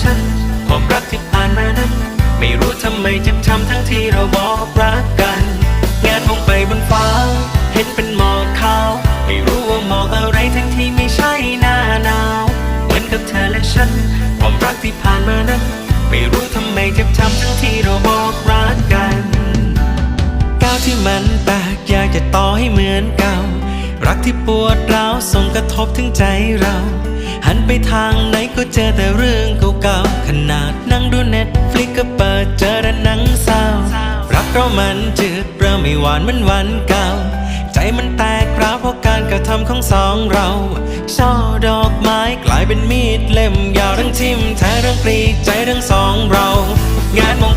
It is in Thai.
ฉันความรักที่ผ่านมานั้น ไม่รู้ทำไมจึงทำทั้งที่เราบอกรักกันเงานมองไปบนฟ้า เห็นเป็นหมอกขาว ไม่รู้ว่าหมอกอะไรทั้งที่ไม่ใช่หน้าหนาวเหมือนกับเธอและฉัน ความรักที่ผ่านมานั้น ไม่รู้ทำไมจึงทำทั้งที่เราบอกรักกันก้าวที่มันแปลกอยากจะต่อให้เหมือนเก่า รักที่ปวดร้าวส่งกระทบถึงใจเรา หันไปทางไหนก็เจอแต่เรื่องเก่าๆขนาดนั่งดูเน็ตฟลิกก็เปิดเจอแต่หนังเศร้ารักเรามันจืดเริ่มไม่หวานเหมือนวันเก่า ใจมันแตกร้าวเพราะการกระทำของสองเราช่อดอกไม้กลายเป็นมีดเล่มยาวทั้งทิ่มแทงทั้งปลีใจทั้งสองเรา งานมง